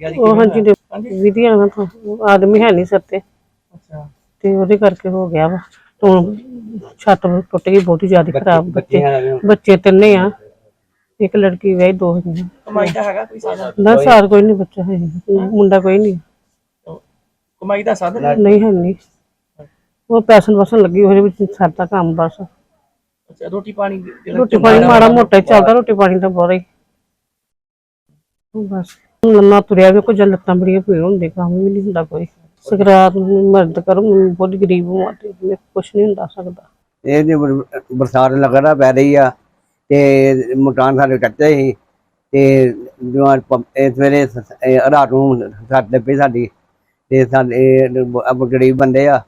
ਉਹ ਹਾਂਜੀ ਵਿਧੀਆਂ ਨਾਲ ਤਾਂ ਆਦਮੀ ਹੈ ਨਹੀਂ ਸਿਰ ਤੇ। ਅੱਛਾ। ਤੇ ਉਹਦੇ ਕਰਕੇ ਹੋ ਗਿਆ ਵਾ। ਤੋਂ ਛੱਤ ਟੁੱਟ ਗਈ ਬਹੁਤੀ ਜ਼ਿਆਦਾ ਖਰਾਬ ਬੱਚੇ। ਬੱਚੇ ਤਿੰਨੇ ਆ। ਇੱਕ ਲੜਕੀ ਵਿਆਹੀ ਦੋ ਹੈਗੀਆਂ। ਕਮਾਈ ਦਾ ਹੈਗਾ ਕੋਈ ਸਾਧਨ? ਨਾ ਸਾਰ ਕੋਈ ਨਹੀਂ ਬੱਚਾ ਹੈ। ਮੁੰਡਾ ਕੋਈ ਨਹੀਂ। ਕਮਾਈ ਦਾ ਸਾਧਨ ਨਹੀਂ ਹੈ ਨਹੀਂ। ਉਹ ਪੈਸਨ ਵਸਣ ਲੱਗੀ ਉਹਦੇ ਵਿੱਚ ਸਰਦਾ ਕੰਮ ਬਸ। ਅੱਛਾ ਰੋਟੀ ਪਾਣੀ ਜਿਹੜਾ ਰੋਟੀ ਪਾਣੀ ਮਾੜਾ ਮੋਟਾ ਚੱਲਦਾ ਰੋਟੀ ਪਾਣੀ ਤਾਂ ਬਹੁਤ ਹੀ। ਬਸ। ਲੰਮਾ ਤੁਰਿਆ ਵੀ ਕੁਝ ਲੱਤਾਂ ਬੜੀਆਂ ਪੀੜ ਹੁੰਦੀ ਕੰਮ ਵੀ ਨਹੀਂ ਹੁੰਦਾ ਕੋਈ। ਸਕਰਾਤ ਨੂੰ ਮਦਦ ਕਰੋ ਮੈਂ ਬਹੁਤ ਗਰੀਬ ਹਾਂ ਤੇ ਮੇਰੇ ਕੁਛ ਨਹੀਂ ਹੁੰਦਾ ਸਕਦਾ। ਇਹ ਜੇ ਬਰ- ਬਰਸਾਤ ਲਗਾਤਾਰ ਪੈ ਰਹੀ ਆ ਤੇ ਮਕਾਨ ਸਾਡੇ ਕੱਚੇ ਸੀ ਤੇ ਜੋ ਅੱਜ ਪ- ਇਹ ਸਵੇਰੇ ਸ- ਇਹ ਰਾਤ ਨੂੰ ਸੱਟ ਲੱਗੀ ਸਾਡੀ ਤੇ ਸਾਡੇ ਅਬ ਗਰੀਬ ਬੰਦੇ ਆ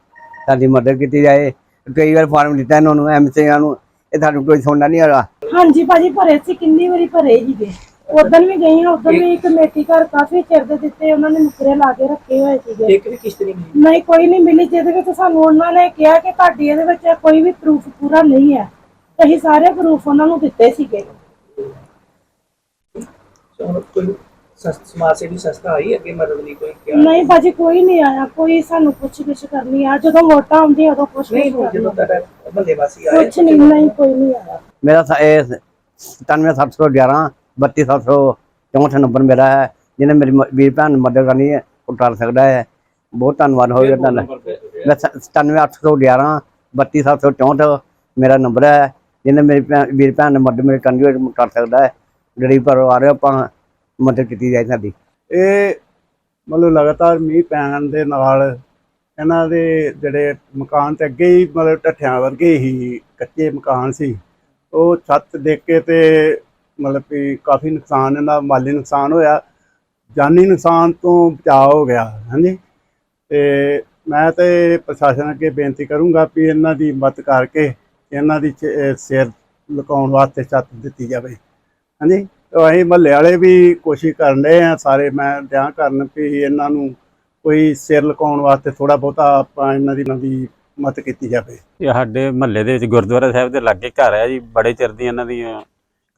ਸਾਡੀ ਮਦਦ ਕੀਤੀ ਜਾਏ। ਕਈ ਵਾਰ ਫਾਰਮ ਦਿੱਤਾ ਇਹਨਾਂ ਨੂੰ ਐਮਸੀਆਂ ਨੂੰ ਇਹ ਸਾਨੂੰ ਕੋਈ ਸੁਣਨਾ ਨਹੀਂ ਹੈਗਾ। ਹਾਂਜੀ ਭਾਜੀ ਭਰੇ ਸੀ ਕਿੰਨੀ ਵਾਰੀ ਭਰੇ ਸੀਗੇ? ਉਦੋਂ ਵੀ ਗਈ ਹਾਂ ਉਦੋਂ ਵੀ ਕਮੇਟੀ ਘਰ ਕਾਫੀ ਚਿਰ ਦੇ ਦਿੱਤੇ ਉਹਨਾਂ ਨੇ ਮੁਕਰੇ ਲਾ ਕੇ ਰੱਖੇ ਹੋਏ ਸੀਗੇ। ਇੱਕ ਵੀ ਕਿਸ਼ਤ ਨਹੀਂ ਮਿਲੀ। ਨਹੀਂ ਕੋਈ ਨਹੀਂ ਮਿਲੀ ਜਿਹਦੇ ਵਿੱਚ ਸਾਨੂੰ ਉਹਨਾਂ ਨੇ ਕਿਹਾ ਕਿ ਤੁਹਾਡੀ ਇਹਦੇ ਵਿੱਚ ਕੋਈ ਵੀ ਪ੍ਰੂਫ ਪੂਰਾ ਨਹੀਂ ਹੈ। ਤੇ ਅਸੀਂ ਸਾਰੇ ਪ੍ਰੂਫ ਉਹਨਾਂ ਨੂੰ ਦਿੱਤੇ ਸੀਗੇ। ਹੁਣ ਕੋਈ ਸਸਤ ਸਮਾਜ ਸੇਵੀ ਸੰਸਥਾ ਆਈ ਅੱਗੇ ਮਦਦ ਲਈ ਕੋਈ ਕਿਹਾ? ਨਹੀਂ ਭਾਜੀ ਕੋਈ ਨਹੀਂ ਆਇਆ ਕੋਈ ਸਾਨੂੰ ਪੁੱਛ ਗਿੱਛ ਕਰਨੀ ਆ। ਜਦੋਂ ਵੋਟਾਂ ਆਉਂਦੀਆਂ ਉਦੋਂ ਪੁੱਛ ਨਹੀਂ ਕਰਨੀ ਜਦੋਂ ਤੱਕ ਬੰਦੇ ਵਾਸੀ ਆਏ ਕੁਛ ਨਹੀਂ ਨਹੀਂ ਕੋਈ ਨਹੀਂ ਆਇਆ। ਮੇਰਾ ਸ- ਇਹ 97711 32764 ਨੰਬਰ ਮੇਰਾ ਹੈ ਜਿਹਨੇ ਮੇਰੀ ਮ- ਵੀਰ ਭੈਣ ਨੂੰ ਮਦਦ ਕਰਨੀ ਹੈ ਉਹ ਕਰ ਸਕਦਾ ਹੈ। ਬਹੁਤ ਧੰਨਵਾਦ ਹੋਵੇਗਾ ਤੁਹਾਡਾ ਮੈਂ 97811 32764 ਮੇਰਾ ਨੰਬਰ ਹੈ ਜਿਹਨੇ ਮੇਰੀ ਭੈਣ ਵੀਰ ਭੈਣ ਨੇ ਮਦਦ ਮੇਰੇ ਕਰਨੀ ਉਹ ਕਰ ਸਕਦਾ ਹੈ। ਗਰੀਬ ਪਰਿਵਾਰ ਹੈ, ਆਪਾਂ ਮਦਦ ਕੀਤੀ ਜਾਏ ਸਾਡੀ। ਇਹ ਮਤਲਬ ਲਗਾਤਾਰ ਮੀਂਹ ਪੈਣ ਦੇ ਨਾਲ ਇਹਨਾਂ ਦੇ ਜਿਹੜੇ ਮਕਾਨ ਤੇ ਅੱਗੇ ਹੀ ਮਤਲਬ ਢੱਠਿਆਂ ਵਰਗੇ ਹੀ ਕੱਚੇ ਮਕਾਨ ਸੀ। ਉਹ ਛੱਤ ਦੇਖ ਕੇ ਤੇ ਮਤਲਬ ਕਿ ਕਾਫੀ ਨੁਕਸਾਨ, ਇਹਨਾਂ ਮਾਲੀ ਨੁਕਸਾਨ ਹੋਇਆ। ਜਾਨੀ ਨੁਕਸਾਨ ਤੋਂ ਬਚਾਅ ਹੋ ਗਿਆ, ਹਾਂਜੀ। ਤੇ ਮੈਂ ਤੇ ਪ੍ਰਸ਼ਾਸਨ ਅੱਗੇ ਬੇਨਤੀ ਕਰੂੰਗਾ ਵੀ ਇਹਨਾਂ ਦੀ ਮਦਦ ਕਰਕੇ ਇਹਨਾਂ ਦੀ ਸਿਰ ਲੁਕਾਉਣ ਵਾਸਤੇ ਛੱਤ ਦਿੱਤੀ ਜਾਵੇ, ਹਾਂਜੀ। ਤੇ ਅਸੀਂ ਮਹੱਲੇ ਵਾਲੇ ਵੀ ਕੋਸ਼ਿਸ਼ ਕਰਨ ਰਹੇ ਆ ਸਾਰੇ, ਮੈਂ ਦਿਆਂ ਕਰਨ ਵੀ ਇਹਨਾਂ ਨੂੰ ਕੋਈ ਸਿਰ ਲੁਕਾਉਣ ਵਾਸਤੇ ਥੋੜਾ ਬਹੁਤਾ ਆਪਾਂ ਇਹਨਾਂ ਦੀ ਇਹਨਾਂ ਦੀ ਮਦਦ ਕੀਤੀ ਜਾਵੇ। ਇਹ ਸਾਡੇ ਮਹੱਲੇ ਦੇ ਵਿੱਚ ਗੁਰਦੁਆਰਾ ਸਾਹਿਬ ਦੇ ਲਾਗੇ ਘਰ ਹੈ ਜੀ, ਬੜੇ ਚਿਰ ਦੀ ਇਹਨਾਂ ਦੀਆਂ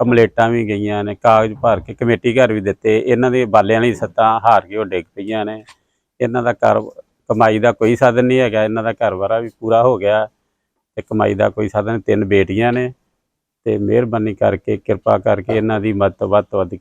ਕੰਪਲੇਟਾਂ ਵੀ ਗਈਆਂ ਨੇ, ਕਾਗਜ਼ ਭਰ ਕੇ ਕਮੇਟੀ ਘਰ ਵੀ ਦਿੱਤੇ, ਇਹਨਾਂ ਦੇ ਬਾਲਿਆਂ ਵਾਲੀ ਸੱਤਾਂ ਹਾਰ ਕੇ ਉਹ ਡਿੱਗ ਪਈਆਂ ਨੇ। ਇਹਨਾਂ ਦਾ ਘਰ, ਕਮਾਈ ਦਾ ਕੋਈ ਸਾਧਨ ਨਹੀਂ ਹੈਗਾ, ਇਹਨਾਂ ਦਾ ਘਰ ਵਾਰਾ ਵੀ ਪੂਰਾ ਹੋ ਗਿਆ ਤੇ ਕਮਾਈ ਦਾ ਕੋਈ ਸਾਧਨ ਤਿੰਨ ਬੇਟੀਆਂ ਨੇ ਤੇ ਮਿਹਰਬਾਨੀ ਕਰਕੇ, ਕਿਰਪਾ ਕਰਕੇ ਇਹਨਾਂ ਦੀ ਮਦਦ ਵੱਧ ਤੋਂ ਵੱਧ ਕੀਤੀ।